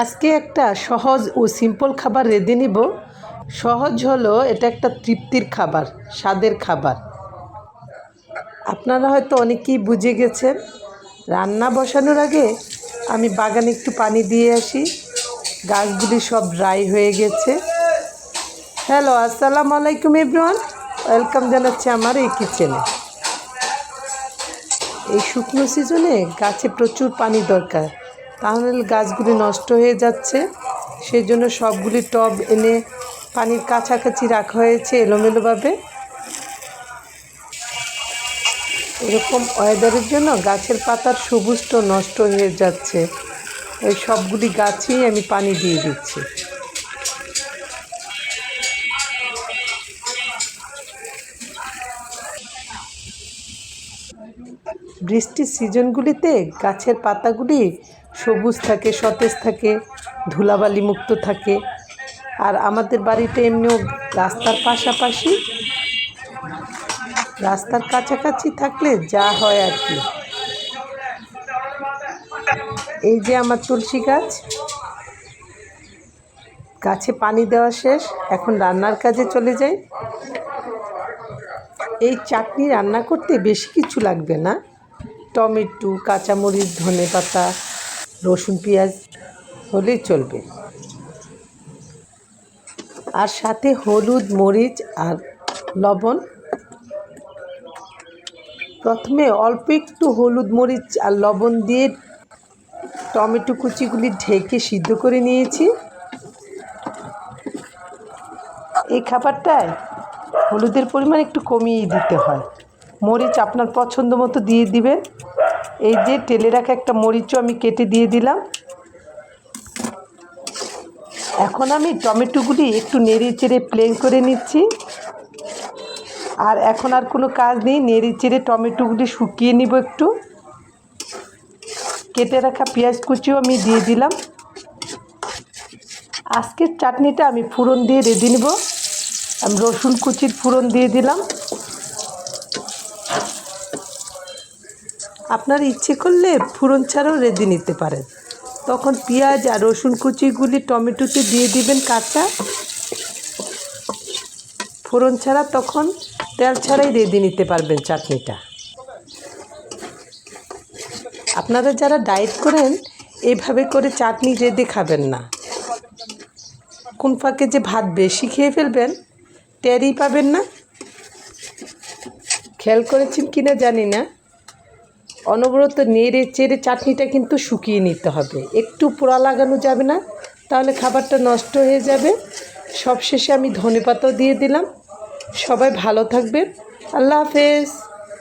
আজকে একটা সহজ ও সিম্পল খাবার রেঁধে নিব। সহজ হলো এটা একটা তৃপ্তির খাবার, স্বাদের খাবার। আপনারা হয়তো অনেকেই বুঝে গেছেন, রান্না বসানোর আগে আমি বাগানে একটু পানি দিয়ে আসি। গাছগুলি সব ড্রাই হয়ে গেছে। হ্যালো আসসালামু আলাইকুম ইব্রান ওয়েলকাম জানাচ্ছি আমার এই কিচেনে এই শুকনো সিজনে গাছে প্রচুর পানি দরকার। তাহলে গাছগুলি নষ্ট হয়ে যাচ্ছে। সেই জন্য সবগুলি টব এনে পানির কাছাকাছি রাখা হয়েছে এলোমেলোভাবে। এরকম ওয়েদারের জন্য গাছের পাতার সবুজটা নষ্ট হয়ে যাচ্ছে। ওই সবগুলি গাছেই আমি পানি দিয়ে দিচ্ছি। বৃষ্টির সিজনগুলিতে গাছের পাতাগুলি সবুজ থাকে, সতেজ থাকে ধুলাবালি মুক্ত থাকে। আর আমাদের বাড়িতে এমনিও রাস্তার পাশাপাশি রাস্তার কাছাকাছি থাকলে যা হয় আর কি। এই যে আমার তুলসী গাছ, গাছে পানি দেওয়া শেষ, এখন রান্নার কাজে চলে যাই। এই চাটনি রান্না করতে বেশি কিছু লাগবে না। টমেটো, কাঁচামরিচ, ধনে পাতা, রসুন, পেঁয়াজ হলেই চলবে। আর সাথে হলুদ, মরিচ আর লবণ। প্রথমে অল্প একটু হলুদ, মরিচ আর লবণ দিয়ে টমেটো কুচিগুলি ঢেকে সিদ্ধ করে নিয়েছি। এই খাবারটায় হলুদের পরিমাণ একটু কমিয়ে দিতে হয়। মরিচ আপনার পছন্দ মতো দিয়ে দিবেন। এই যে তেলে রাখা একটা মরিচও আমি কেটে দিয়ে দিলাম। এখন আমি টমেটোগুলি একটু নেড়ে চেড়ে প্লেন করে নিচ্ছি। আর এখন আর কোনো কাজ নেই নেড়ে চেড়ে টমেটোগুলি শুকিয়ে নিব একটু। কেটে রাখা পেঁয়াজ কুচিও আমি দিয়ে দিলাম। আজকের চাটনিটা আমি ফুরন দিয়ে রেঁধে নিব। আমি রসুন কুচির ফুরন দিয়ে দিলাম। আপনার ইচ্ছে করলে ফুরন ছাড়াও রেঁধে নিতে পারেন। তখন পেঁয়াজ আর রসুন কুচিগুলি টমেটোতে দিয়ে দিবেন কাঁচা। ফোড়ন ছাড়া তখন তেল ছাড়াই রেঁধে নিতে পারবেন চাটনিটা। আপনারা যারা ডায়েট করেন, এভাবে করে চাটনি রেঁধে খাবেন না। কোন ফাঁকে যে ভাত বেশি খেয়ে ফেলবেন, টেরই পাবেন না। খেয়াল করেছেন কি না জানি না। অনবরত নেড়ে চেড়ে চাটনিটা কিন্তু শুকিয়ে নিতে হবে। একটু পোড়া লাগানো যাবে না, তাহলে খাবারটা নষ্ট হয়ে যাবে। সবশেষে আমি ধনে পাতাও দিয়ে দিলাম। সবাই ভালো থাকবেন। আল্লাহ হাফেজ।